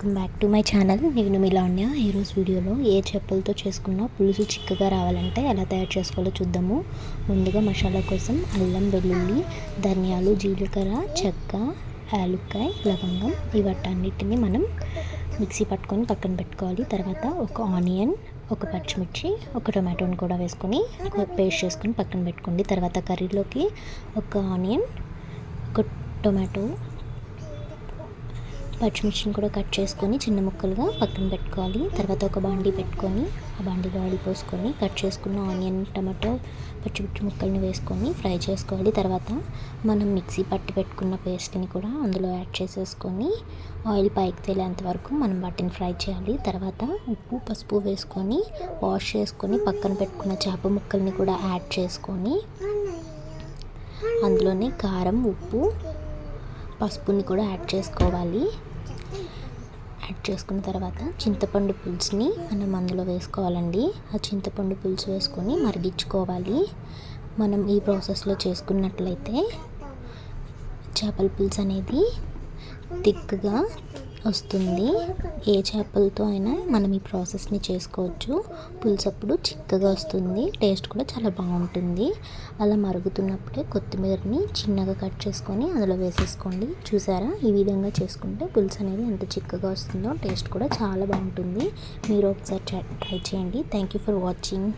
Welcome back to my channel. నేను మిలాన్య. ఈరోజు వీడియోలో ఏ చేపలతో చేసుకున్న పులుసు చిక్కగా రావాలంటే ఎలా తయారు చేసుకోవాలో చూద్దాము. ముందుగా మసాలా కోసం అల్లం వెల్లుల్లి ధనియాలు జీలకర్ర చెక్క యాలుక్కాయ లవంగం ఇవటన్నిటిని మనం మిక్సీ పట్టుకొని పక్కన పెట్టుకోవాలి. తర్వాత ఒక ఆనియన్ ఒక పచ్చిమిర్చి ఒక టొమాటోని కూడా వేసుకొని పేస్ట్ చేసుకొని పక్కన పెట్టుకోండి. తర్వాత కర్రీలోకి ఒక ఆనియన్ ఒక టొమాటో పచ్చిమిర్చిని కూడా కట్ చేసుకొని చిన్న ముక్కలుగా పక్కన పెట్టుకోవాలి. తర్వాత ఒక బాండీ పెట్టుకొని ఆ బాండీలో ఆయిల్ పోసుకొని కట్ చేసుకున్న ఆనియన్ టమాటో పచ్చిమిర్చి ముక్కల్ని వేసుకొని ఫ్రై చేసుకోవాలి. తర్వాత మనం మిక్సీ పట్టి పెట్టుకున్న పేస్ట్ని కూడా అందులో యాడ్ చేసేసుకొని ఆయిల్ పైకి తేలేంత వరకు మనం వాటిని ఫ్రై చేయాలి. తర్వాత ఉప్పు పసుపు వేసుకొని వాష్ చేసుకొని పక్కన పెట్టుకున్న చేప ముక్కల్ని కూడా యాడ్ చేసుకొని అందులోనే కారం ఉప్పు పసుపుని కూడా యాడ్ చేసుకోవాలి. యాడ్ చేసుకున్న తర్వాత చింతపండు పులుసుని మనం అందులో వేసుకోవాలండి. ఆ చింతపండు పులుసు వేసుకొని మరిగించుకోవాలి. మనం ఈ ప్రాసెస్లో చేసుకున్నట్లయితే చేపల పులుసు అనేది థిక్గా వస్తుంది. ఏ చేపలతో అయినా మనం ఈ ప్రాసెస్ని చేసుకోవచ్చు. పులుసు అప్పుడు చిక్కగా వస్తుంది. టేస్ట్ కూడా చాలా బాగుంటుంది. అలా మరుగుతున్నప్పుడే కొత్తిమీరని చిన్నగా కట్ చేసుకొని అందులో వేసేసుకోండి. చూసారా? ఈ విధంగా చేసుకుంటే పులుసు అనేది ఎంత చిక్కగా వస్తుందో టేస్ట్ కూడా చాలా బాగుంటుంది. మీరు ఒకసారి ట్రై చేయండి. Thank you for watching.